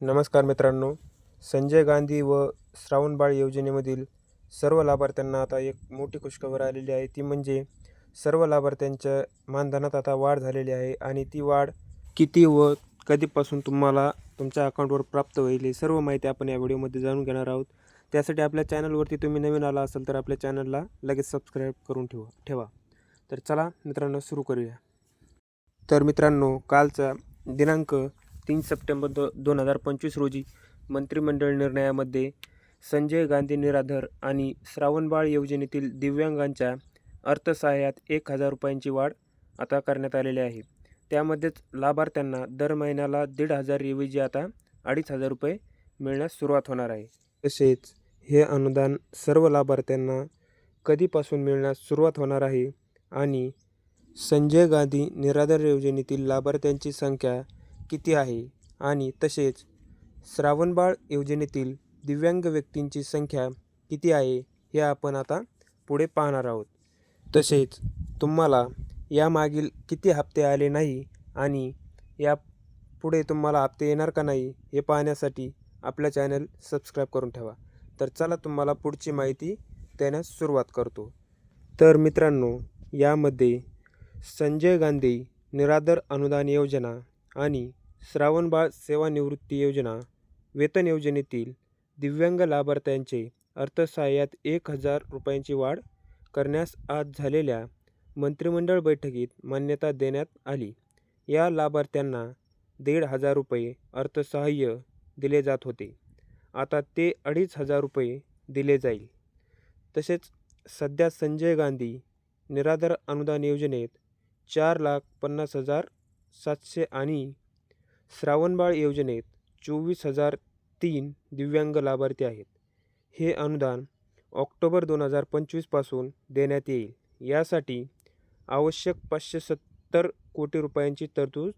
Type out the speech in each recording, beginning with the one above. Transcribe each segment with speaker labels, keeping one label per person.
Speaker 1: नमस्कार मित्रांनो संजय गांधी व श्रावणबाळ योजनेमधील सर्व लाभार्थ्यांना आता एक मोठी खुशखबर आलेली आहे. ती म्हणजे सर्व लाभार्थ्यांच्या मानधनात आता वाढ झालेली आहे आणि ती वाढ किती व कधीपासून तुम्हाला तुमच्या अकाउंटवर प्राप्त होईल ही सर्व माहिती आपण या व्हिडिओमध्ये जाणून घेणार आहोत. त्यासाठी आपल्या चॅनलवरती तुम्ही नवीन आला असाल तर आपल्या चॅनलला लगेच सबस्क्राईब करून ठेवा ठेवा. तर चला मित्रांनो सुरू करूया. तर मित्रांनो कालचा दिनांक तीन सप्टेंबर दो दोन हजार पंचवीस रोजी मंत्रिमंडळ निर्णयामध्ये संजय गांधी निराधार आणि श्रावणबाळ योजनेतील दिव्यांगांच्या अर्थसहाय्यात एक हजार रुपयांची वाढ आता करण्यात आलेली आहे. त्यामध्येच लाभार्थ्यांना दर महिन्याला दीड हजार ऐवजी आता अडीच हजार रुपये मिळण्यास सुरुवात होणार आहे. तसेच हे अनुदान सर्व लाभार्थ्यांना कधीपासून मिळण्यास सुरुवात होणार आहे आणि संजय गांधी निराधार योजनेतील लाभार्थ्यांची संख्या किती आहे? आणि तसेच श्रावणबाळ योजनेतील दिव्यांग व्यक्तींची संख्या किती आहे हे आपण आता पुढे पाहणार आहोत. तसेच तुम्हाला यामागील किती हप्ते आले नाही आणि या पुढे तुम्हाला हप्ते येणार का नाही हे पाहण्यासाठी आपलं चॅनल सबस्क्राईब करून ठेवा. तर चला तुम्हाला पुढची माहिती देण्यास सुरुवात करतो. तर मित्रांनो यामध्ये संजय गांधी निराधार अनुदान योजना आणि श्रावणबाळ सेवानिवृत्ती योजना वेतन योजनेतील दिव्यांग लाभार्थ्यांचे अर्थसहाय्यात एक हजार रुपयांची वाढ करण्यास आज झालेल्या मंत्रिमंडळ बैठकीत मान्यता देण्यात आली. या लाभार्थ्यांना दीड हजार रुपये अर्थसहाय्य दिले जात होते. आता ते अडीच हजार रुपये दिले जाईल. तसेच सध्या संजय गांधी निराधार अनुदान योजनेत चार लाख पन्नास हजार सातशे आणि श्रावणबाळ योजनेत चोवीस हजार तीन दिव्यांग लाभार्थी आहेत. हे अनुदान ऑक्टोबर दोन हजार पंचवीसपासून देण्यात येईल. यासाठी आवश्यक पाचशे सत्तर कोटी रुपयांची तरतूद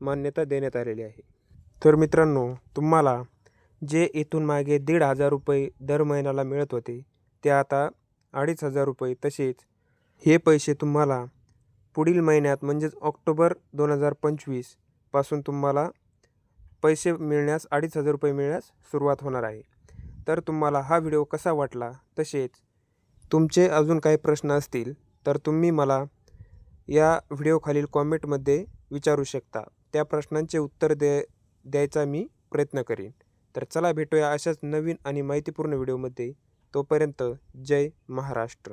Speaker 1: मान्यता देण्यात आलेली आहे. तर मित्रांनो तुम्हाला जे इथून मागे दीड हजार रुपये दर महिन्याला मिळत होते ते आता अडीच हजार रुपये तसेच हे पैसे तुम्हाला पुढील महिन्यात म्हणजेच ऑक्टोबर दोन हजार पंचवीसपासून तुम्हाला पैसे मिळण्यास अडीच हजार रुपये मिळण्यास सुरुवात होणार आहे. तर तुम्हाला हा व्हिडिओ कसा वाटला? तसेच तुमचे अजून काही प्रश्न असतील तर तुम्ही मला या व्हिडिओखालील कॉमेंटमध्ये विचारू शकता. त्या प्रश्नांचे उत्तर दे द्यायचा मी प्रयत्न करीन. तर चला भेटूया अशाच नवीन आणि माहितीपूर्ण व्हिडिओमध्ये. तोपर्यंत जय महाराष्ट्र.